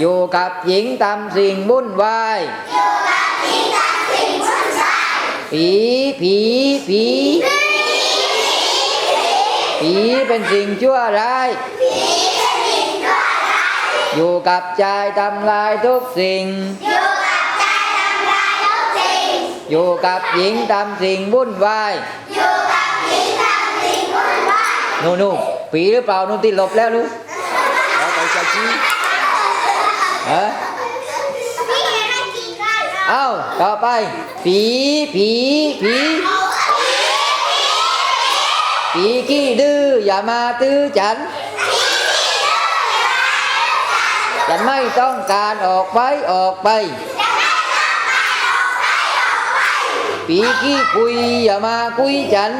อยู่กับหญิงทำสิ่งวุ่นวายผีผีผีผีเป็นสิ่งชั่วร้ายอยู่กับใจทำลายทุกสิ่งอยู่กับหญิงทำสิ่งวุ่นวายนู่นนู่นผีหรือเปล่านู่นที่หลบแล้วลูกเอาไปใส่ชี้ ฮะเอ้าต่อไป ผีผีผีผีขี้ดื้ออย่ามาตื้อฉัน ฉันไม่ต้องการออกไปออกไป ผีขี้คุยอย่ามาคุยฉัน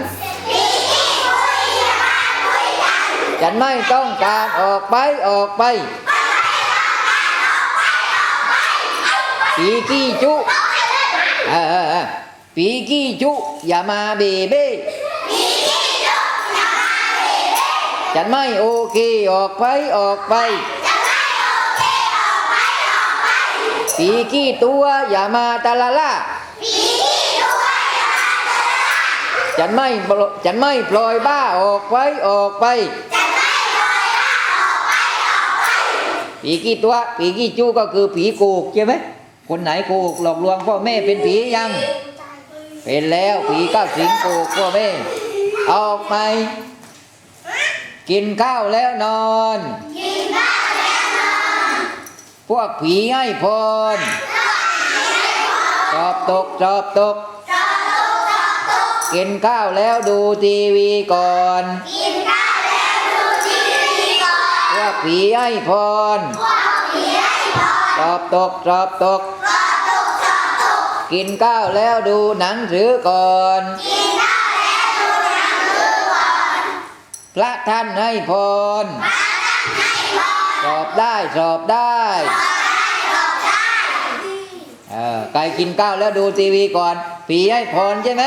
ฉันไม่ต้องการออกไปออกไป ปีกี้จุเออเออเออปีกี้จุอย่ามาเบเบ้ฉันไม่โอเคออกไปออกไปปีกี้ตัวอย่ามาตะละล่าฉันไม่ปล่อยฉันไม่ปล่อยบ้าออกไปออกไปผีกี่ตัวผีกี่จู้ก็คือผีโกกใช่ไหม คนไหนโกกหลอกลวงพ่อแม่เป็นผียัง เป็นแล้วผีก็สิงโกกพ่อแม่ออกไปกินข้าวแล้วนอนพวกผีให้พรจอบตกจอบตกกินข้าวแล้วดูทีวีก่อนพวกผีให้พรจอบตกจอบตก กินข้าวแล้วดูหนังสือก่อนพระท่านให้พรสอบได้สอบได้เออใครกินข้าวแล้วดูทีวีก่อน ผีให้พรใช่ไหม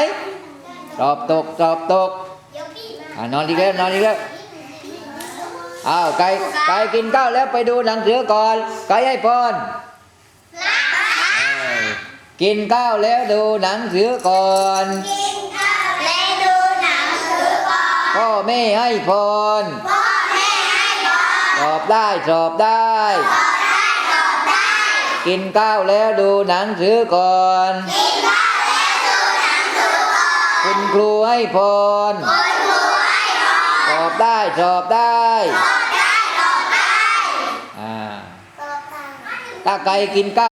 สอบตกสอบตกอะนอนดีแล้วนอนดีแล้วอ้าวใครใครกินข้าวแล้วไปดูหนังสือก่อนใครให้พรเอ อกินข้าวแล้วดูหนังสือก่อนพ่อแม่ให้พรสอบได้สอบได้ กินข้าวแล้วดูหนังสือก่อนคุณครูให้พรสอบได้สอบได้อ่าถ้าใครกินข้าว